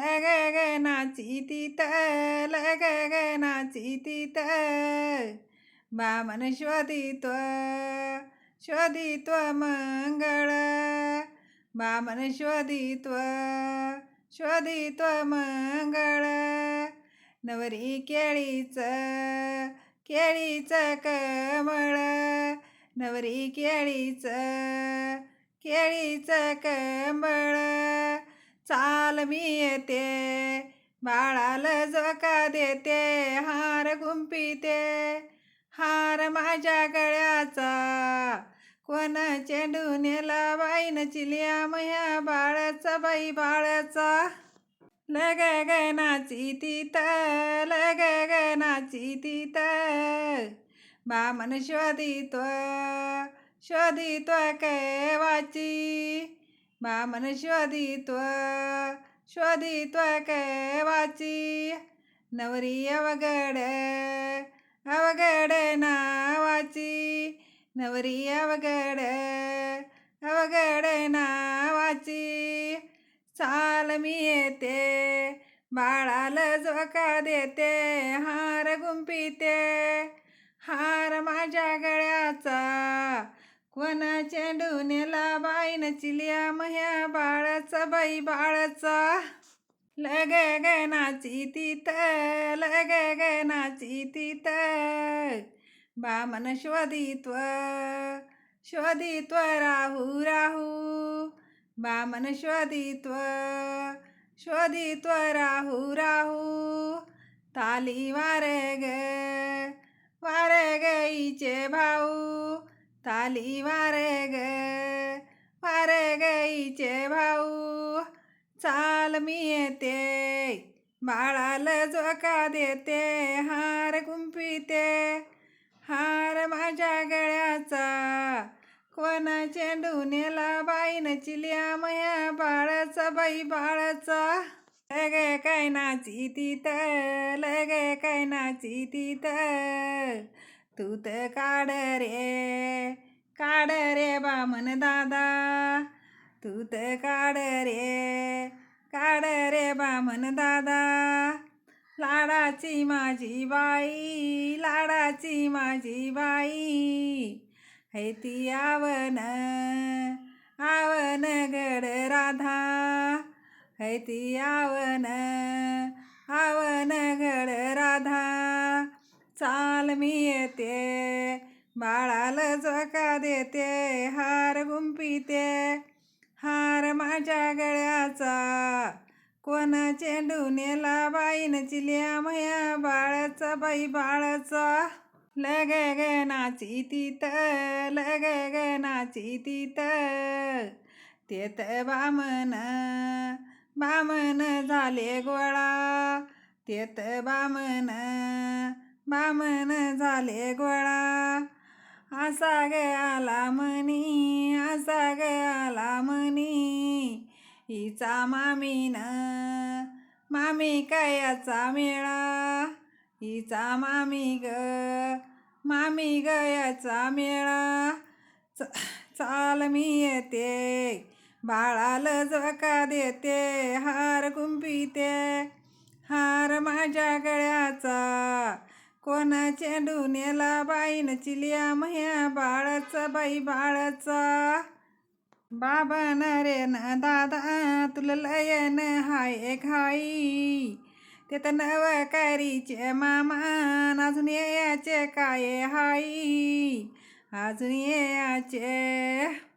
लग ग नाची तित लग ग नाची तित बामन शोधित्व शोधित्व मंगळ बामन शोधित्व शोधित्व मंगळ नवरी केळीच केळीचं कमळ नवरी केळीच केळीचं कमळ चाल मी येते. बाळाला झोका देते. हार गुंपिते हार माझ्या गळ्याचा. कोण चेंडू नेला बाईन चिलिया मया बाळाचा बाई बाळाचा. लग ग नाची तित लग ग नाची तित बामन शोधितो शोधितो केवा बामन शोधित्व शोधित्व कैवाची नवरी अवघड अवघड नावाची नवरी अवघड अवघड नावाची चाल मी येते बाळाला झोका देते हार गुंपिते कोणाच्या चेंडू बाई बाईन चिलिया मह्या बाळाचा बाई बाळाचा? लग ग नाची तित लग ग नाची तित बामन शोधित्व शोधित्व राहू राहू. बामन शोधित्व शोधित्व राहू राहू. ताली वार ग वार गईचे भाऊ ताली वारे ग वारे गईचे भाऊ. चाल मी येते बाळाला जोका देते हार कुंपिते. हार माझ्या गळ्याचा कोणा चेंडू नेला बाईन चिलिया मया बाळाचा बाई बाळाचा. लग काय नाची तिथं लग काय नाची तित तू तर काढ रे काढ रे बामन दादा. तू तर काढ रे काढ रे बामन दादा. लाडाची माझी बाई लाडाची माझी बाई. हैती आवन आवन गड राधा. है ती आवन आवन गड राधा. चाल मी येते. बाळाला जोका देते हार गुंपिते हार माझ्या गळ्याचा. कोण चेंडू नेला बाईन चिल्या मया बाळाचा बाई बाळाचा. लग ग नाची तित लग ग नाची तित तेत बामन बामन झाले गोळा. तेत बामन बामन झाले गोळा. असा ग आला मनी असा ग आला मनी हिचा मामीन मामी कायाचा मेळा? हिचा मामी ग मामी गयाचा मेळा. च चाल मी येते बाळाला जका देते हार कुंपीते हार माझ्या ग कोणा चेंडू नेला बाईन चिलिया मह्या बाळाचा बाई बाळाचा? बाबा न रे न दादा तुला लयन हाय घाई ते तर नवकारीचे मामा अजून याचे काय हाई? अजून याचे